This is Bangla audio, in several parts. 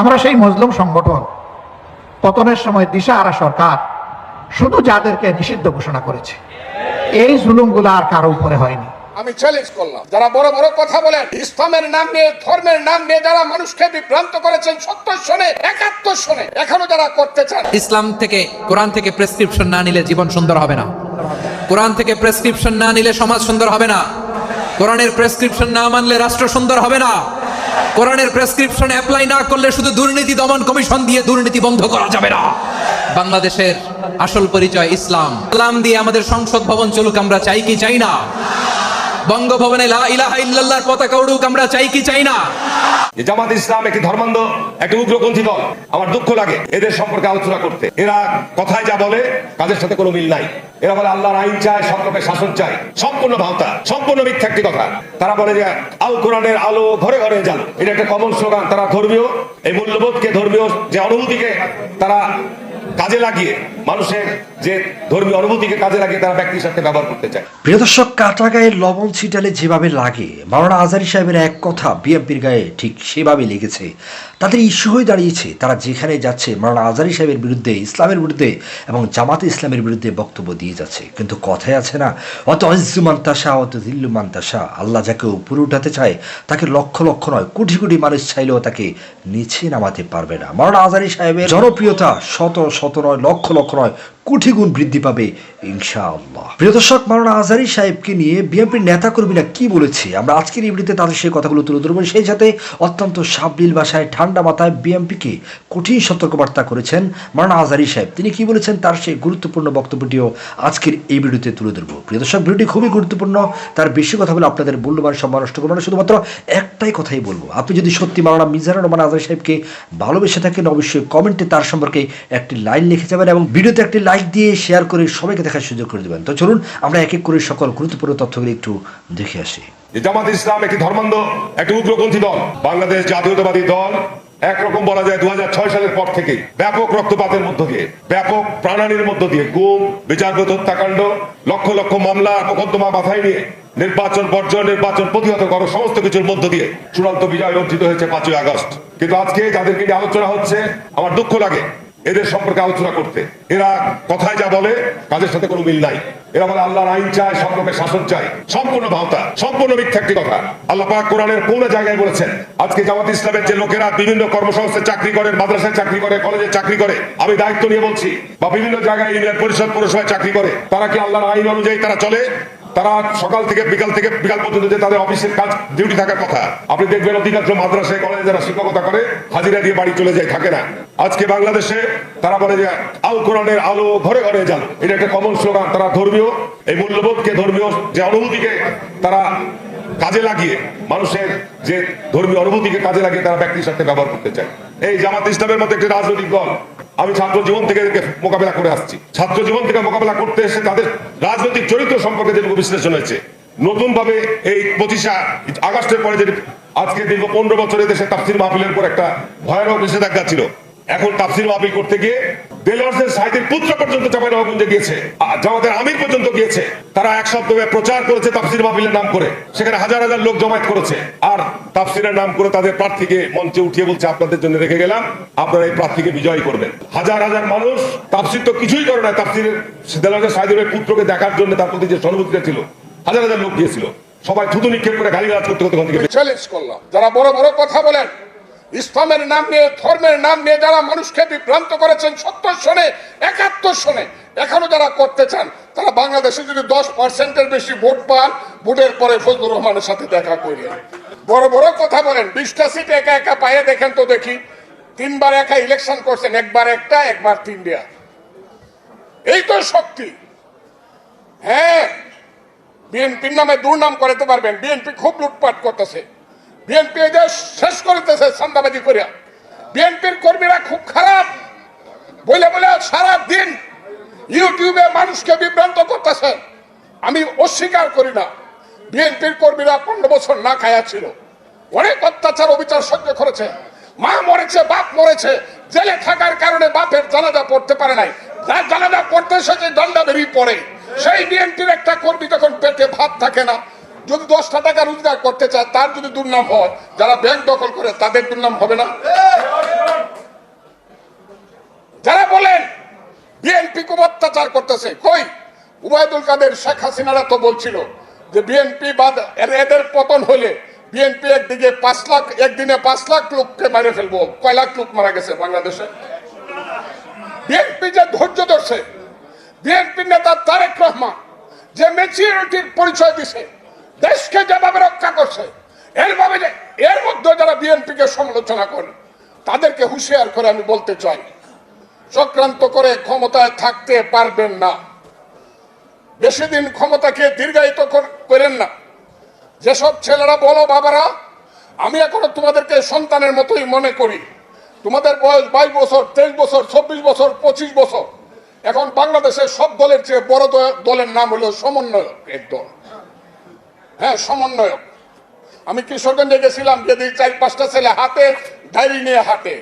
আমরা সেই মজলুম সংগঠন পতনের সময় দিশা আরা সরকার শুধু যাদেরকে নিষিদ্ধ ঘোষণা করেছে। এই জুলুমগুলো আর কারও উপরে হয়নি। আমি চ্যালেঞ্জ করলাম। যারা বড় বড় কথা বলেন ইসলামের নাম নিয়ে ধর্মের নাম নিয়ে যারা মানুষকে বিভ্রান্ত করেছেন সত্তর সনে একাত্তর সনে এখনও যারা করতে চান। ইসলাম থেকে কোরআন থেকে প্রেসক্রিপশন না নিলে জীবন সুন্দর হবে না। কোরআন থেকে প্রেসক্রিপশন না নিলে সমাজ সুন্দর হবে না। কোরআনের প্রেসক্রিপশন না মানলে রাষ্ট্র সুন্দর হবে না। কোরআনের প্রেসক্রিপশন অ্যাপ্লাই না করলে শুধু দুর্নীতি দমন কমিশন দিয়ে দুর্নীতি বন্ধ করা যাবে না। বাংলাদেশের আসল পরিচয় ইসলাম। ইসলাম দিয়ে আমাদের সংসদ ভবন চলুক, আমরা চাই কি চাই না? বঙ্গভবনে লা ইলাহা ইল্লাল্লাহর পতাকা উড়ুক, আমরা চাই কি চাই না? জামাত ইসলাম একটি ধর্মান্ধ, একটি উগ্রপন্থী দল। আমার দুঃখ লাগে এদের সম্পর্কে আলোচনা করতে। এরা কথায় যা বলে, কাজের সাথে কোনো মিল নাই। এরা বলে আল্লাহর আইন চায় সরকারের শাসন চায়। সম্পূর্ণ ভাওতা, সম্পূর্ণ মিথ্যা একটি কথা। তারা বলে যে, আল কোরআনের আলো ঘরে ঘরে জানো এটা একটা কমন স্লোগান তারা ধর্মীয়, এই মূল্যবোধকে ধর্মীয় যে অনুভূতিকে তারা কাজে লাগিয়ে মানুষের যে ধর্মীয় অনুভূতিকে কাজে তারা ব্যক্তির সাথে ব্যবহার করতে চায়। প্রিয় দর্শক কাটা গায়ে লবণ ছিটালে যেভাবে লাগে, মাওলানা আজারি সাহেবের এক কথা বিএনপির গায়ে ঠিক সেভাবে লেগেছে। তাদের ইস্যু হয়ে দাঁড়িয়েছে, তারা যেখানে যাচ্ছে, মাওলানা আজারি সাহেবের বিরুদ্ধে, ইসলামের বিরুদ্ধে এবং জামাতে ইসলামের বিরুদ্ধে বক্তব্য দিয়ে যাচ্ছে। কিন্তু কথায় আছে না, অত অজ্জুমান তাসা অত দিল্লুমান তাসা আল্লাহ যাকে উপরে উঠাতে চায়, তাকে লক্ষ লক্ষ নয়, কোটি কোটি মানুষ চাইলেও তাকে নিচে নামাতে পারবে না। মাওলানা আজারি সাহেবের জনপ্রিয়তা শত শত নয়, লক্ষ লক্ষ নয় কোটি গুণ বৃদ্ধি পাবে, ইনশাআল্লাহ। প্রিয় দর্শক, মাওলানা আজারি সাহেবকে নিয়ে বিএনপির নেতা কর্মীরা কি বলেছে? আমরা আজকের ভিডিওতে তাদের সেই কথাগুলো তুলে ধরবো। সেই সাথে অত্যন্ত সাবলীল ভাষায়, ঠান্ডা মাথায় বিএনপিকে কঠিন সতর্কবার্তা করেছেন মাওলানা আজারি সাহেব। তিনি কি বলেছেন তার সেই গুরুত্বপূর্ণ বক্তব্যটিও আজকের এই ভিডিওতে তুলে ধরবো। প্রিয় দর্শক, ভিডিওটি খুবই গুরুত্বপূর্ণ। তার বেশি কথা বলে আপনাদের মূল্যবান সম্মান নষ্ট করব না। শুধুমাত্র একটাই কথাই বলব। আপনি যদি সত্যি মাওলানা মিজানুর রহমান আজারি সাহেবকে ভালোবেসে থাকেন, অবশ্যই কমেন্টে তার সম্পর্কে একটি লাইন লিখে যাবেন এবং ভিডিওতে একটি লাইক দিয়ে শেয়ার করে সবাইকে দেখার সুযোগ করে দেবেন। তো চলুন, আমরা এক এক করে সকল গুরুত্বপূর্ণ তথ্যগুলি একটু দেখে আসি। জামাত ইসলাম একটি ধর্মান্ধ, একটি উগ্রপন্থী দল। বাংলাদেশ জাতীয়তাবাদী দল, একরকম বলা যায় দুহাজার ছয় সালের পর থেকে ব্যাপক রক্তপাতের মধ্য দিয়ে, ব্যাপক প্রাণানির মধ্য দিয়ে গুম, বিচারগত হত্যাকাণ্ড, লক্ষ লক্ষ মামলা, মোকদ্দমা মাথায় নিয়ে নির্বাচন বর্জন, নির্বাচন প্রতিহত করো, সমস্ত কিছুর মধ্য দিয়ে চূড়ান্ত বিজয় অর্জিত হয়েছে পাঁচই আগস্ট। কিন্তু আজকে যাদেরকে নিয়ে আলোচনা হচ্ছে, আমার দুঃখ লাগে এদের সম্পর্কে আলোচনা করতে। এরা কথায় যা বলে কাজের সাথে কোনো মিল নাই। এরা বলে, আল্লাহর আইন চায় সরকারের শাসন চায়। সম্পূর্ণ ভাওতা, সম্পূর্ণ মিথ্যা একটি কথা। আল্লাহ পাক কোরআনের কোন জায়গায় বলেছেন, আজকে জামাত ইসলামের যে লোকেরা বিভিন্ন কর্মসংস্থায় চাকরি করে, মাদ্রাসায় চাকরি করে, কলেজে চাকরি করে, আমি দায়িত্ব নিয়ে বলছি, বা বিভিন্ন জায়গায় ইউনিয়ন পরিষদ, পৌরসভায় চাকরি করে, তারা কি আল্লাহর আইন অনুযায়ী তারা চলে? তারা সকাল থেকে বিকাল থেকে বিকাল পর্যন্ত যে তাদের অফিসের কাজ ডিউটি থাকার কথা, আপনি দেখবেন অধিকাংশ মাদ্রাসায় কলেজে যারা শিক্ষকতা করে, হাজিরা দিয়ে বাড়ি চলে যায়, থাকে না। আজকে বাংলাদেশে তারা বলে যে, আল কোরআনের আলো ঘরে ঘরে যান। এটা একটা কমন স্লোগান তারা ধর্মীয়, এই মূল্যবোধকে ধর্মীয়, যে অনুভূতিকে তারা কাজে লাগিয়ে, মানুষের যে ধর্মীয় অনুভূতিকে কাজে লাগিয়ে তারা ব্যক্তির সাথে ব্যবহার করতে চায়। এই জামাত ইসলামের মতো একটি রাজনৈতিক দল আমি ছাত্র জীবন থেকে মোকাবেলা করে আসছি। ছাত্র জীবন থেকে মোকাবেলা করতে এসে তাদের রাজনৈতিক চরিত্র সম্পর্কে যেটুকু বিশ্লেষণ হয়েছে নতুন ভাবে এই পঁচিশা আগস্টের পরে যে আজকে দীর্ঘ পনেরো বছরে দেশে তাফসির মাহফিলের পর একটা ভয়ানক নিষেধাজ্ঞা ছিল। এখন তাফসির মাহফিল করতে গিয়ে দেলোয়ার সাহিদের পুত্র পর্যন্ত চাপাইনবাবগঞ্জে গিয়েছে জামাতের আমির পর্যন্ত গিয়েছে। তারা এক সপ্তাহে প্রচার করেছে তাফসির মাহফিলের নাম করে। সেখানে হাজার হাজার লোক জমায়েত করেছে। আর তাফসিরের নাম করে তাদের প্রার্থীকে মঞ্চে উঠিয়ে বলছে, আপনাদের জন্য রেখে গেলাম, আপনারা এই প্রার্থীকে বিজয়ী করবেন। হাজার হাজার মানুষ, তাফসির তো কিছুই করে না তাফসিরের দেলোয়ার সাহিদের পুত্রকে দেখার জন্য তার প্রতি যে সহানুভূতিটা ছিল, হাজার হাজার লোক গিয়েছিল। সবাই থুতু নিক্ষেপ করে গালিগালাজ করতে করতে চ্যালেঞ্জ করলাম। যারা বড় বড় কথা বলেন ইসলামের নাম নিয়ে, ধর্মের নাম নিয়ে যারা মানুষকে বিভ্রান্ত করেছেন সত্তর সনে, একাত্তর সনে, এখনও যারা করতে চান, তারা বাংলাদেশে যদি দশ পার্সেন্টের বেশি ভোট পান, ভোটের পরে ফজলুর রহমানের সাথে দেখা করলেন বড় বড় কথা বলেন, বিশটা সিট একা একা পায়ে দেখেন তো দেখি, তিনবার একা ইলেকশন করছেন, একবার একটা, একবার তিনটা এই তো শক্তি। হ্যাঁ বিএনপির নামে দুর্নাম করাতে পারবেন, বিএনপি খুব লুটপাট করতেছে। বিএনপি শেষ করতেছে সান্দাবাজি করিয়া বিএনপির কর্মীরা খুব খারাপ। বলে বলে সারা দিন ইউটিউবে মানুষকে বিভ্রান্ত করতেছে। আমি অস্বীকার করি না। বিএনপির কর্মীরা পনেরো বছর না খায়া ছিল। অনেক অত্যাচার, অবিচার সহ্য করেছে। মা মরেছে, বাপ মরেছে। জেলে থাকার কারণে বাপের জানাজা পড়তে পারে নাই। জানাজা পড়তে এসেছে দণ্ডা বেরিয়ে পড়ে, সেই বিএনপির একটা কর্মী যখন পেটে ভাত থাকে না যদি দশটা টাকা রোজগার করতে চায়, তার যদি দুর্নাম হয়, যারা ব্যাংক দখল করে, তাদের দুর্নাম হবে না? যারা বলেন বিএনপি খুব অত্যাচার করতেছে, কই? উবায়দুল কাদের, শেখ হাসিনারা তো বলছিল যে বিএনপি বাদ এদের পতন হলে বিএনপি একদিকে পাঁচ লাখ, একদিনে পাঁচ লাখ লোককে মারে ফেলব। কয় লাখ লোক মারা গেছে বাংলাদেশে? বিএনপি যে ধৈর্য ধরছে বিএনপি নেতা তারেক রহমান যে ম্যাচিউরিটির পরিচয় দিছে দেশকে যেভাবে রক্ষা করছে, এর ভাবে যে এর মধ্যে যারা বিএনপি কে সমালোচনা করে, তাদেরকে হুঁশিয়ার করে আমি বলতে চাই, চক্রান্ত করে ক্ষমতায় থাকতে পারবেন না। বেশি দিন ক্ষমতাকে দীর্ঘায়িত করেন না। যেসব ছেলেরা বলো, বাবারা, আমি এখনও তোমাদেরকে সন্তানের মতোই মনে করি। তোমাদের বয়স বাইশ বছর, তেইশ বছর, চব্বিশ বছর, পঁচিশ বছর। এখন বাংলাদেশের সব দলের চেয়ে বড় দলের নাম হলো সমন্বয়ক এক দল। হ্যাঁ সমন্বয়ক। আমি কিশোরগঞ্জে গেছিলাম যদি চার, পাঁচটা ছেলে হাতে, ডায়েরি নিয়ে হাতে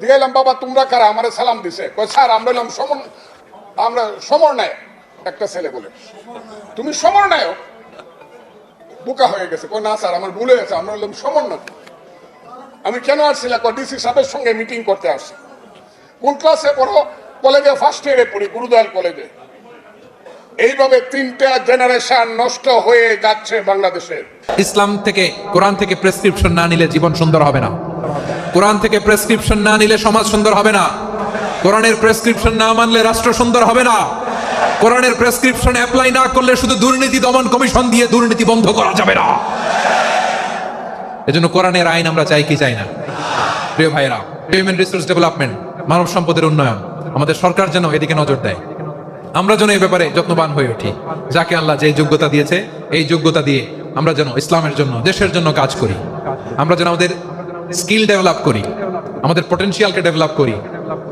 দিয়েলাম, বাবা, তোমরা কারা? আমার সালাম দিছে। কই স্যার, আমরা এলাম সমন আমরা সমন্বয়ক একটা ছেলে বলে। তুমি সমন্বয়ক বোকা হয়ে গেছে। কই না, স্যার, আমার ভুলে গেছে আমরা হলাম সমন্বয় আমি কেন আসছিলাম ডিসি সাহেবের সঙ্গে মিটিং করতে আসছি। কোন ক্লাসে পড়ো? কলেজে ফার্স্ট ইয়ারে পড়ি, গুরুদয়াল কলেজে। এইভাবে তিনটা জেনারেশন নষ্ট হয়ে যাচ্ছে বাংলাদেশের। ইসলাম থেকে, কোরআন থেকে প্রেসক্রিপশন না নিলে জীবন সুন্দর হবে না। কোরআন থেকে প্রেসক্রিপশন না নিলে সমাজ সুন্দর হবে না। কোরআনের প্রেসক্রিপশন না মানলে রাষ্ট্র সুন্দর হবে না। কোরআনের প্রেসক্রিপশন অ্যাপ্লাই না করলে শুধু দুর্নীতি দমন কমিশন দিয়ে দুর্নীতি বন্ধ করা যাবে না। এজন্য কোরআনের আইন আমরা চাই কি চাই না? প্রিয় ভাইরা হিউম্যান রিসোর্স ডেভেলপমেন্ট মানব সম্পদের উন্নয়ন, আমাদের সরকার যেন এদিকে নজর দেয়। আমরা যেন এই ব্যাপারে যত্নবান হয়ে উঠি। যাকে আল্লাহ যে যোগ্যতা দিয়েছে, এই যোগ্যতা দিয়ে আমরা যেন ইসলামের জন্য, দেশের জন্য কাজ করি। আমরা যেন আমাদের স্কিল ডেভেলপ করি, আমাদের পটেনশিয়ালকে ডেভেলপ করি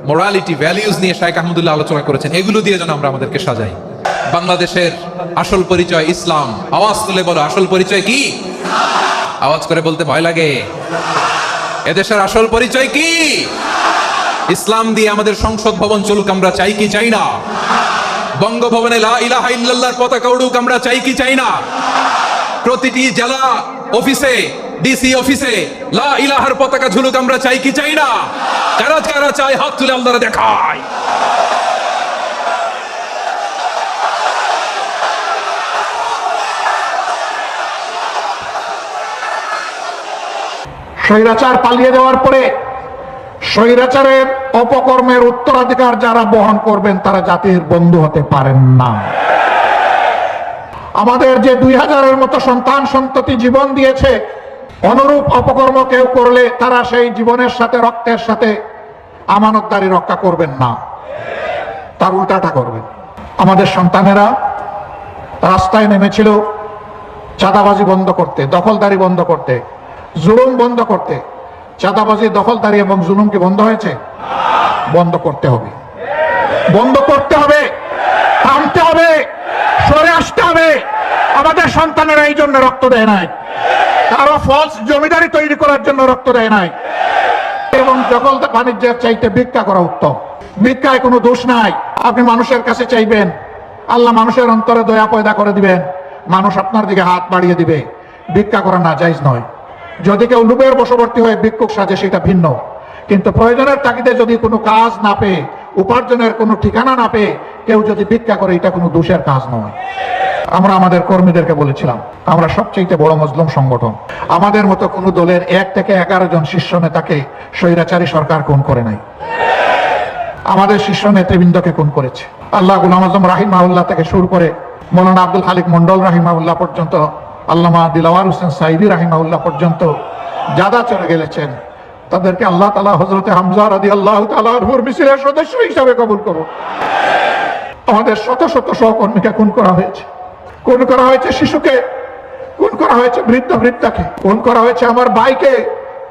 মোরালিটি ভ্যালিউজ নিয়ে শাইখ আহমদুল্লাহ আলোচনা করেছেন, এগুলো দিয়ে যেন আমরা আমাদেরকে সাজাই। বাংলাদেশের আসল পরিচয় ইসলাম। আওয়াজ তুলে বলো, আসল পরিচয় কি? আওয়াজ করে বলতে ভয় লাগে। এদেশের আসল পরিচয় কি? ইসলাম দিয়ে আমাদের সংসদ ভবন চলুক, আমরা চাই কি চাই না? বঙ্গভবনে লা ইল্লাল্লাহর পতাকা উড়ুক, আমরা চাই কি চাই না। প্রতিটি জেলা অফিসে ডিসি অফিসে লা ইলাহার পতাকা ঝুলুক, আমরা চাই কি চাই না। কারা কারা চাই হাত তুলে আল্লাহরা দেখায়। স্বৈরাচার পালিয়ে দেওয়ার পরে স্বৈরাচারের অপকর্মের উত্তরাধিকার যারা বহন করবেন, তারা জাতির বন্ধু হতে পারেন না। আমাদের যে দুই হাজারের মতো সন্তান সন্ততি জীবন দিয়েছে, অনুরূপ অপকর্ম কেউ করলে তারা সেই জীবনের সাথে, রক্তের সাথে আমানতদারি রক্ষা করবেন না। তার উল্টাটা করবেন। আমাদের সন্তানেরা রাস্তায় নেমেছিল, চাঁদাবাজি বন্ধ করতে, দখলদারি বন্ধ করতে, জুলুম বন্ধ করতে চাঁদাবাজি দখলদারি এবং জুলুমকে বন্ধ হয়েছে? বন্ধ করতে হবে। বন্ধ করতে হবে। থামতে হবে। সরে আসতে হবে। আমাদের সন্তানেরা এই জন্য রক্ত দেয় নাই। কারও ফলস জমিদারি তৈরি করার জন্য রক্ত দেয় নাই। এবং দখল বাণিজ্যের চাইতে ভিক্ষা করা উত্তম। ভিক্ষায় কোনো দোষ নাই। আপনি মানুষের কাছে চাইবেন। আল্লাহ মানুষের অন্তরে দয়া পয়দা করে দিবেন। মানুষ আপনার দিকে হাত বাড়িয়ে দিবে। ভিক্ষা করা না যাইজ নয়। যদি কেউ লুপের বশবর্তী হয়ে ভিক্ষুক সাজে, সেটা ভিন্ন। কিন্তু প্রয়োজনের তাগিদে যদি কোনো কাজ না পেয়ে, উপার্জনের কোনো ঠিকানা না পেয়ে, কেউ যদি ভিক্ষা করে, এটা কোনো দোষের কাজ নয়। আমরা আমাদের কর্মীদেরকে বলেছিলাম, আমরা সবচেয়ে বড় মজলুম সংগঠন। আমাদের মতো কোনো দলের এক থেকে এগারো জন শীর্ষ নেতাকে স্বৈরাচারী সরকার কোন করে নাই। আমাদের শীর্ষ নেতৃবৃন্দকে খুন করেছে। আল্লাহ গুলাম আজম রাহিমাউল্লাহ থেকে শুরু করে মৌলানা আব্দুল খালিক মন্ডল রাহিমাউল্লাহ পর্যন্ত আল্লামা দিলাওয়ার হোসেন সাইদি রাহিমাউল্লাহ পর্যন্ত যাদা চলে গেলেছেন। তাদেরকে আল্লাহ তালা হজরতে হামজা রাদি আল্লাহ তালাহুর মিছিলের সদস্য হিসাবে কবুল করুন আমাদের শত শত সহকর্মীকে খুন করা হয়েছে। খুন করা হয়েছে শিশুকে, খুন করা হয়েছে বৃদ্ধ বৃদ্ধাকে, খুন করা হয়েছে আমার ভাইকে,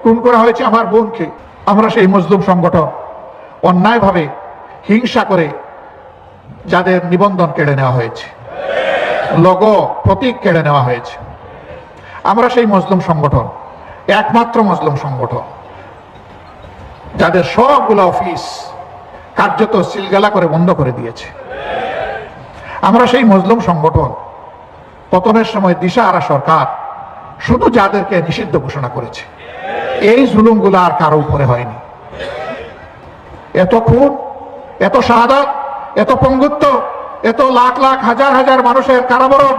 খুন করা হয়েছে আমার বোনকে। আমরা সেই মজলুম সংগঠন অন্যায়ভাবে হিংসা করে যাদের নিবন্ধন কেড়ে নেওয়া হয়েছে, লোগো প্রতীক কেড়ে নেওয়া হয়েছে। আমরা সেই মজলুম সংগঠন, একমাত্র মজলুম সংগঠন, যাদের সবগুলো অফিস কার্যত সিলগালা করে বন্ধ করে দিয়েছে। আমরা সেই মজলুম সংগঠন, পতনের সময় দিশা আরা সরকার শুধু যাদেরকে নিষিদ্ধ ঘোষণা করেছে, এই জুলুমগুলো আর কারও উপরে হয়নি। এত খুন, এত শাহাদাত, এত পঙ্গুত্ব, এত লাখ লাখ, হাজার হাজার মানুষের কারাবরণ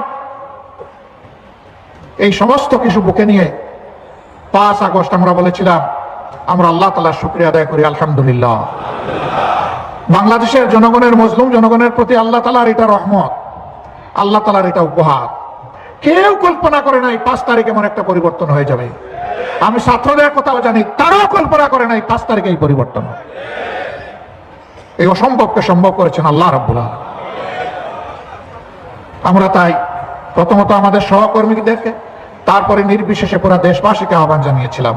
এই সমস্ত কিছু বুকে নিয়ে পাঁচ আগস্ট আমরা বলেছিলাম, আমরা আল্লাহ তালার শুক্রিয়া আদায় করি, আলহামদুলিল্লাহ। বাংলাদেশের জনগণের মজলুম জনগণের প্রতি আল্লাহ তালার এটা রহমত, আল্লাহ তালার এটা উপহার। কেউ কল্পনা করে নাই পাঁচ তারিখ এমন একটা পরিবর্তন হয়ে যাবে। আমি ছাত্রদের কথাও জানি, তারাও কল্পনা করে নাই পাঁচ তারিখে এই পরিবর্তন। এই অসম্ভবকে সম্ভব করেছেন আল্লাহ রব্বুল আমরা তাই প্রথমত আমাদের সহকর্মীদেরকে, তারপরে নির্বিশেষে পুরো দেশবাসীকে আহ্বান জানিয়েছিলাম।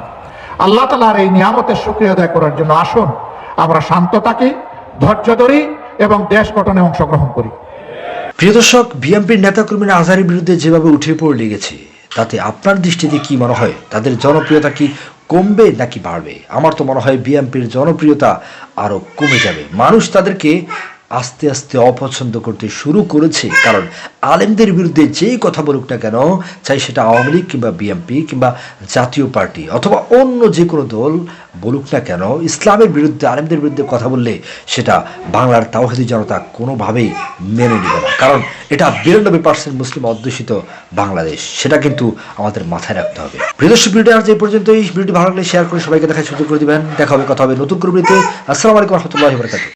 আল্লাহ তালার এই নিয়ামতের সুক্রিয় আদায় করার জন্য আসুন, আমরা শান্ত থাকি, ধৈর্য ধরি এবং দেশ গঠনে অংশগ্রহণ করি। প্রিয় দর্শক, বিএনপির নেতাকর্মীরা আজহারের বিরুদ্ধে যেভাবে উঠে পড়ে লেগেছে, তাতে আপনার দৃষ্টিতে কি মনে হয়? তাদের জনপ্রিয়তা কি কমবে নাকি বাড়বে? আমার তো মনে হয় বিএনপির জনপ্রিয়তা আরও কমে যাবে। মানুষ তাদেরকে আস্তে আস্তে অপছন্দ করতে শুরু করেছে। কারণ আলেমদের বিরুদ্ধে যেই কথা বলুক না কেন, চাই সেটা আওয়ামী লীগ কিংবা বিএনপি কিংবা জাতীয় পার্টি অথবা অন্য যে কোনো দল বলুক না কেন, ইসলামের বিরুদ্ধে, আলেমদের বিরুদ্ধে কথা বললে সেটা বাংলার তাওহিদি জনতা কোনোভাবেই মেনে নেবে না। কারণ এটা বিরানব্বই পার্সেন্ট মুসলিম অধ্যুষিত বাংলাদেশ। সেটা কিন্তু আমাদের মাথায় রাখতে হবে। প্রিয়দর্শক ভিডিও আর যে পর্যন্ত এই ভিডিওটি ভালো লাগলে শেয়ার করে সবাইকে দেখার সুযোগ করে দিবেন। দেখা হবে, কথা হবে নতুন করে আসসালামু আলাইকুম রহমতুল্লাহ